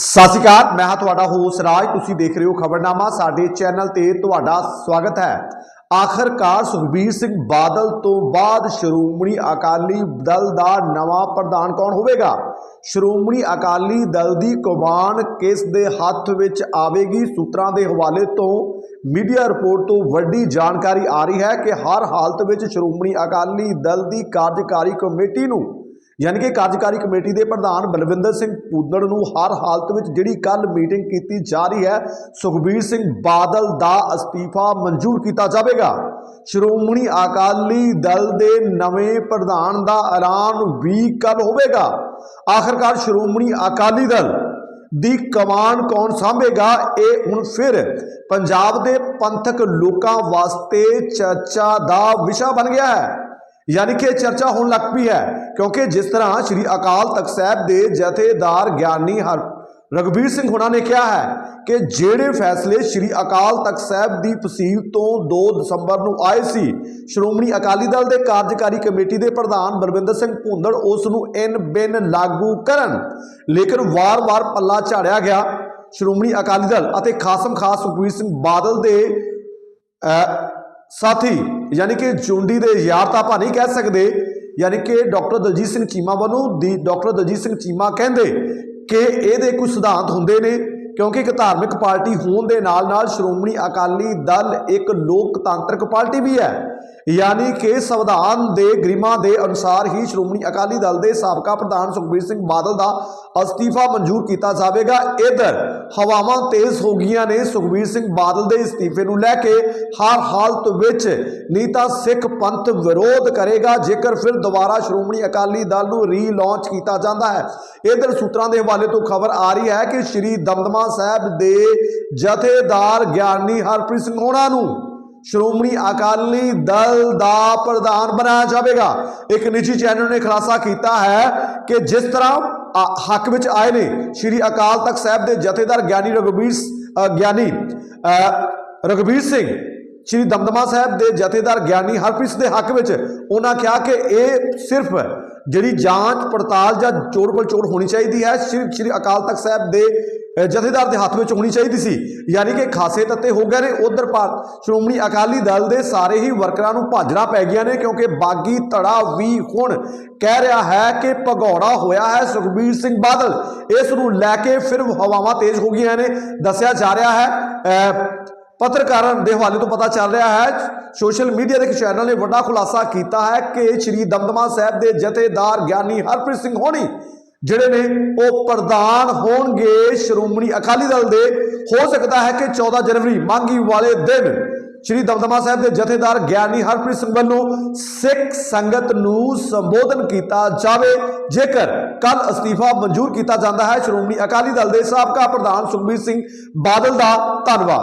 ਸਤਿ ਸ਼੍ਰੀ ਅਕਾਲ, ਮੈਂ ਹਾਂ ਤੁਹਾਡਾ ਹੋਸ ਰਾਜ। ਤੁਸੀਂ ਦੇਖ ਰਹੇ ਹੋ ਖਬਰਨਾਮਾ। ਸਾਡੇ ਚੈਨਲ ਤੇ ਤੁਹਾਡਾ ਸਵਾਗਤ ਹੈ। ਆਖਰਕਾਰ ਸੁਖਬੀਰ ਸਿੰਘ ਬਾਦਲ ਤੋਂ ਬਾਅਦ ਸ਼੍ਰੋਮਣੀ ਅਕਾਲੀ ਦਲ ਦਾ ਨਵਾਂ ਪ੍ਰਧਾਨ ਕੌਣ ਹੋਵੇਗਾ? ਸ਼੍ਰੋਮਣੀ ਅਕਾਲੀ ਦਲ ਦੀ ਕਮਾਨ ਕਿਸ ਦੇ ਹੱਥ ਵਿੱਚ ਆਵੇਗੀ? ਸੂਤਰਾਂ ਦੇ ਹਵਾਲੇ ਤੋਂ ਮੀਡੀਆ ਰਿਪੋਰਟ ਤੋਂ ਵੱਡੀ ਜਾਣਕਾਰੀ ਆ ਰਹੀ ਹੈ ਕਿ ਹਰ ਹਾਲਤ ਵਿੱਚ ਸ਼੍ਰੋਮਣੀ ਅਕਾਲੀ ਦਲ ਦੀ ਕਾਰਜਕਾਰੀ ਕਮੇਟੀ ਨੂੰ ਯਾਨੀ ਕਿ ਕਾਰਜਕਾਰੀ ਕਮੇਟੀ ਦੇ ਪ੍ਰਧਾਨ ਬਲਵਿੰਦਰ ਸਿੰਘ ਪੂਦੜ ਨੂੰ ਹਰ ਹਾਲਤ ਵਿੱਚ ਜਿਹੜੀ ਕੱਲ ਮੀਟਿੰਗ ਕੀਤੀ ਜਾ ਰਹੀ ਹੈ, ਸੁਖਬੀਰ ਸਿੰਘ ਬਾਦਲ ਦਾ ਅਸਤੀਫਾ ਮਨਜ਼ੂਰ ਕੀਤਾ ਜਾਵੇਗਾ। ਸ਼੍ਰੋਮਣੀ ਅਕਾਲੀ ਦਲ ਦੇ ਨਵੇਂ ਪ੍ਰਧਾਨ ਦਾ ਐਲਾਨ ਵੀ ਕੱਲ ਹੋਵੇਗਾ। ਆਖਰਕਾਰ ਸ਼੍ਰੋਮਣੀ ਅਕਾਲੀ ਦਲ ਦੀ ਕਮਾਨ ਕੌਣ ਸਾਂਭੇਗਾ, ਇਹ ਹੁਣ ਫਿਰ ਪੰਜਾਬ ਦੇ ਪੰਥਕ ਲੋਕਾਂ ਵਾਸਤੇ ਚਰਚਾ ਦਾ ਵਿਸ਼ਾ ਬਣ ਗਿਆ ਹੈ। ਯਾਨੀ ਕਿ ਚਰਚਾ ਹੋਣ ਲੱਗ ਪਈ ਹੈ। ਕਿਉਂਕਿ ਜਿਸ ਤਰ੍ਹਾਂ ਸ੍ਰੀ ਅਕਾਲ ਤਖਤ ਸਾਹਿਬ ਦੇ ਜਥੇਦਾਰ ਗਿਆਨੀ ਹਰ ਰਗਵੀਰ ਸਿੰਘ ਹੁਣਾਂ ਨੇ ਕਿਹਾ ਹੈ ਕਿ ਜਿਹੜੇ ਫੈਸਲੇ ਸ੍ਰੀ ਅਕਾਲ ਤਖਤ ਸਾਹਿਬ ਦੀ ਫਸੀਲ ਤੋਂ 2 ਦਸੰਬਰ ਨੂੰ ਆਏ ਸੀ, ਸ਼੍ਰੋਮਣੀ ਅਕਾਲੀ ਦਲ ਦੇ ਕਾਰਜਕਾਰੀ ਕਮੇਟੀ ਦੇ ਪ੍ਰਧਾਨ ਬਲਵਿੰਦਰ ਸਿੰਘ ਭੁੰਦੜ ਉਸ ਨੂੰ ਇਨ ਬਿਨ ਲਾਗੂ ਕਰਨ, ਲੇਕਿਨ ਵਾਰ-ਵਾਰ ਪੱਲਾ ਝਾੜਿਆ ਗਿਆ। ਸ਼੍ਰੋਮਣੀ ਅਕਾਲੀ ਦਲ ਅਤੇ ਖਾਸਮ ਖਾਸ ਸੁਖਬੀਰ ਸਿੰਘ ਬਾਦਲ ਦੇ ਸਾਥੀ, ਯਾਨੀ ਕਿ ਜੁੰਡੀ ਦੇ ਯਾਰ ਤਾਂ ਆਪਾਂ ਨਹੀਂ ਕਹਿ ਸਕਦੇ ਯਾਨੀ ਕਿ ਡਾਕਟਰ ਦਲਜੀਤ ਸਿੰਘ ਚੀਮਾ ਵੱਲੋਂ ਦੀ ਡਾਕਟਰ ਦਲਜੀਤ ਸਿੰਘ ਚੀਮਾ ਕਹਿੰਦੇ ਕਿ ਇਹਦੇ ਕੁਝ ਸਿਧਾਂਤ ਹੁੰਦੇ ਨੇ ਕਿਉਂਕਿ ਇੱਕ ਧਾਰਮਿਕ ਪਾਰਟੀ ਹੋਣ ਦੇ ਨਾਲ ਨਾਲ ਸ਼੍ਰੋਮਣੀ ਅਕਾਲੀ ਦਲ ਇੱਕ ਲੋਕਤਾਂਤਰਿਕ ਪਾਰਟੀ ਵੀ ਹੈ। ਯਾਨੀ ਕਿ ਸੰਵਿਧਾਨ ਦੇ ਗ੍ਰਿਮਾਂ ਦੇ ਅਨੁਸਾਰ ਹੀ ਸ਼੍ਰੋਮਣੀ ਅਕਾਲੀ ਦਲ ਦੇ ਸਾਬਕਾ ਪ੍ਰਧਾਨ ਸੁਖਬੀਰ ਸਿੰਘ ਬਾਦਲ ਦਾ ਅਸਤੀਫਾ ਮਨਜ਼ੂਰ ਕੀਤਾ ਜਾਵੇਗਾ। ਇਧਰ ਹਵਾਵਾਂ ਤੇਜ਼ ਹੋ ਗਈਆਂ ਨੇ ਸੁਖਬੀਰ ਸਿੰਘ ਬਾਦਲ ਦੇ ਅਸਤੀਫੇ ਨੂੰ ਲੈ ਕੇ। ਹਰ ਹਾਲਤ ਵਿੱਚ ਨਹੀਂ ਤਾਂ ਸਿੱਖ ਪੰਥ ਵਿਰੋਧ ਕਰੇਗਾ, ਜੇਕਰ ਫਿਰ ਦੁਬਾਰਾ ਸ਼੍ਰੋਮਣੀ ਅਕਾਲੀ ਦਲ ਨੂੰ ਰੀਲਾਂਚ ਕੀਤਾ ਜਾਂਦਾ ਹੈ। ਇਧਰ ਸੂਤਰਾਂ ਦੇ ਹਵਾਲੇ ਤੋਂ ਖਬਰ ਆ ਰਹੀ ਹੈ ਕਿ ਸ਼੍ਰੀ ਦਮਦਮਾ ਸਾਹਿਬ ਦੇ ਜਥੇਦਾਰ ਗਿਆਨੀ ਹਰਪ੍ਰੀਤ ਸਿੰਘ ਹੋਣਾ ਨੂੰ ਸ਼੍ਰੋਮਣੀ ਅਕਾਲੀ ਦਲ ਦਾ ਪ੍ਰਧਾਨ ਬਣਾਇਆ ਜਾਵੇਗਾ। ਇੱਕ ਨਿੱਜੀ ਚੈਨਲ ਨੇ ਖੁਲਾਸਾ ਕੀਤਾ ਹੈ ਕਿ ਜਿਸ ਤਰ੍ਹਾਂ ਹੱਕ ਵਿੱਚ ਆਏ ਨੇ ਸ਼੍ਰੀ ਅਕਾਲ ਤਖਤ ਸਾਹਿਬ ਦੇ ਜਥੇਦਾਰ ਗਿਆਨੀ ਰਘਬੀਰ ਗਿਆਨੀ ਅ, ਸਿੰਘ ਸ਼੍ਰੀ ਦਮਦਮਾ ਸਾਹਿਬ ਦੇ ਜਥੇਦਾਰ ਗਿਆਨੀ ਹਰਪ੍ਰੀਤ ਦੇ ਹੱਕ ਵਿੱਚ ਉਹਨਾਂ ਕਿਹਾ ਕਿ ਇਹ ਸਿਰਫ ਜਿਹੜੀ ਜਾਂਚ ਪੜਤਾਲ ਜਾਂ ਚੋਰ ਪੜਚੋੜ ਹੋਣੀ ਚਾਹੀਦੀ ਹੈ ਸ਼੍ਰੀ ਅਕਾਲ ਤਖਤ ਸਾਹਿਬ ਦੇ ਜਥੇਦਾਰ ਦੇ ਹੱਥ ਵਿੱਚ ਹੋਣੀ ਚਾਹੀਦੀ ਸੀ। ਯਾਨੀ ਕਿ ਖਾਸੇ ਤੱਤੇ ਹੋ ਗਏ ਨੇ। ਉਧਰ ਭਾਰਤ ਸ਼੍ਰੋਮਣੀ ਅਕਾਲੀ ਦਲ ਦੇ ਸਾਰੇ ਹੀ ਵਰਕਰਾਂ ਨੂੰ ਭਾਜਣਾ ਪੈ ਗਿਆ ਨੇ ਕਿਉਂਕਿ ਬਾਗੀ ਧੜਾ ਵੀ ਹੁਣ ਕਹਿ ਰਿਹਾ ਹੈ ਕਿ ਭਗੌੜਾ ਹੋਇਆ ਹੈ ਸੁਖਬੀਰ ਸਿੰਘ ਬਾਦਲ। ਇਸ ਨੂੰ ਲੈ ਕੇ ਫਿਰ ਹਵਾਵਾਂ ਤੇਜ਼ ਹੋ ਗਈਆਂ ਨੇ। ਦੱਸਿਆ ਜਾ ਰਿਹਾ ਹੈ ਅ, ਪੱਤਰਕਾਰਾਂ ਦੇ ਹਵਾਲੇ ਤੋਂ ਪਤਾ ਚੱਲ ਰਿਹਾ ਹੈ ਸੋਸ਼ਲ ਮੀਡੀਆ ਦੇ ਇੱਕ ਚੈਨਲ ਨੇ ਵੱਡਾ ਖੁਲਾਸਾ ਕੀਤਾ ਹੈ ਕਿ ਸ਼੍ਰੀ ਦਮਦਮਾ ਸਾਹਿਬ ਦੇ ਜਥੇਦਾਰ ਗਿਆਨੀ ਹਰਪ੍ਰੀਤ ਸਿੰਘ ਹੋਣੀ ਜਿਹੜੇ ਨੇ ਉਹ ਪ੍ਰਧਾਨ ਹੋਣਗੇ ਸ਼੍ਰੋਮਣੀ ਅਕਾਲੀ ਦਲ ਦੇ। ਹੋ ਸਕਦਾ ਹੈ ਕਿ 14 ਜਨਵਰੀ ਮੰਗੀ ਵਾਲੇ ਦਿਨ ਸ਼੍ਰੀ ਦਮਦਮਾ ਸਾਹਿਬ ਦੇ ਜਥੇਦਾਰ ਗਿਆਨੀ ਹਰਪ੍ਰੀਤ ਸਿੰਘ ਵੱਲੋਂ ਸਿੱਖ ਸੰਗਤ ਨੂੰ ਸੰਬੋਧਨ ਕੀਤਾ ਜਾਵੇ। ਜੇਕਰ ਕੱਲ ਅਸਤੀਫਾ ਮਨਜ਼ੂਰ ਕੀਤਾ ਜਾਂਦਾ ਹੈ, ਸ਼੍ਰੋਮਣੀ ਅਕਾਲੀ ਦਲ ਦੇ ਸਾਬਕਾ ਪ੍ਰਧਾਨ ਸੁਖਬੀਰ ਸਿੰਘ ਬਾਦਲ ਦਾ ਧੰਨਵਾਦ।